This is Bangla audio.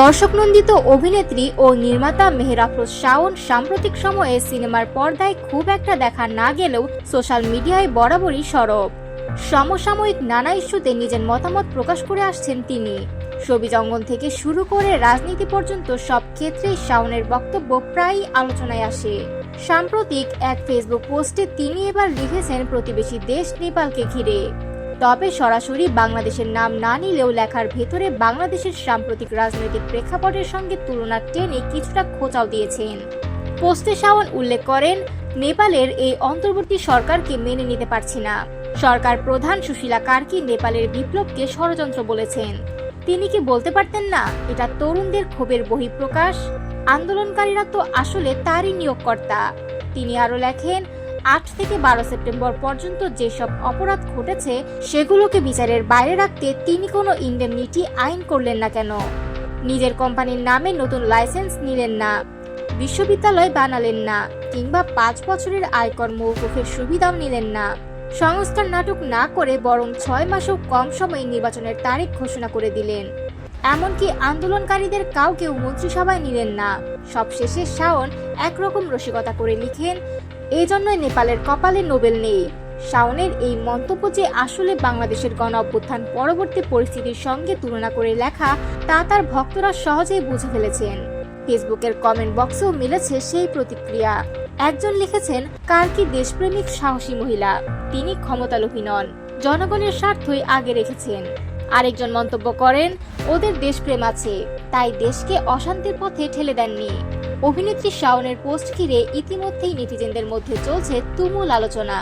দর্শক নন্দিত অভিনেত্রী ও নির্মাতা মেহরাফরোজ শাওন সাম্প্রতিক সময়ে সিনেমার পর্দায় খুব একটা দেখা না গেলেও সোশ্যাল মিডিয়ায় বরাবরই সরব। সমসাময়িক নানা ইস্যুতে নিজের মতামত প্রকাশ করে আসছেন তিনি। ছবি জঙ্গল থেকে শুরু করে রাজনীতি পর্যন্ত সব ক্ষেত্রেই শাওনের বক্তব্য প্রায়ই আলোচনায় আসে। সাম্প্রতিক এক ফেসবুক পোস্টে তিনি এবার লিখেছেন, প্রতিবেশী দেশ নেপালকে ঘিরে। তবে সরাসরি বাংলাদেশের নাম না নিলেও লেখার ভেতরে বাংলাদেশের সাম্প্রতিক রাজনৈতিক প্রেক্ষাপটের সঙ্গে তুলনা টেনে কিছুটা খোঁচাও দিয়েছেন। পোস্টে শাওন উল্লেখ করেন, নেপালের এই অন্তর্বর্তী সরকারকে মেনে নিতে পারছি না। সরকার প্রধান সুশীলা কার্কি নেপালের বিপ্লবকে ষড়যন্ত্র বলেছেন। তিনি কি বলতে পারতেন না, এটা তরুণদের ক্ষোভের বহিঃপ্রকাশ? আন্দোলনকারীরা তো আসলে তারই নিয়োগকর্তা। তিনি আরও লেখেন আট থেকে বারো সেপ্টেম্বর পর্যন্ত যেসব অপরাধ ঘটেছে, সেগুলোকে বিচারের বাইরে রাখতে তিনি কোনো ইন্ডেমনিটি আইন করলেন না কেন? নিজের কোম্পানির নামে নতুন লাইসেন্স নিলেন না, বিশ্ববিদ্যালয় বানালেন না, কিংবা পাঁচ বছরের আয়কর মৌকুফের সুবিধাও নিলেন না। সংস্কার নাটক না করে বরং ছয় মাসও কম সময়ে নির্বাচনের তারিখ ঘোষণা করে দিলেন। এমনকি আন্দোলনকারীদের কাউকেও মন্ত্রিসভায় নিলেন না। সবশেষে শাওন একরকম রসিকতা করে লিখেন এই জন্যই নেপালের কপালে নোবেল নেই। শাওনের এই মন্তব্য যে আসলে বাংলাদেশের গণ অভ্যুত্থান পরবর্তী পরিস্থিতির সঙ্গে তুলনা করে লেখা, তা তার ভক্তরা সহজেই বুঝে ফেলেছেন। ফেসবুকের কমেন্ট বক্সেও মিলেছে সেই প্রতিক্রিয়া। একজন লিখেছেন, কার কি দেশপ্রেমিক সাহসী মহিলা? তিনি ক্ষমতালোভী নন, জনগণের স্বার্থই আগে রেখেছেন। আরেকজন মন্তব্য করেন, ওদের দেশপ্রেম আছে, তাই দেশকে অশান্তির পথে ঠেলে দেননি। অভিনেত্রী শাওনের পোস্ট ঘিরে ইতিমধ্যেই নেটিজেনদের মধ্যে চলছে তুমুল আলোচনা।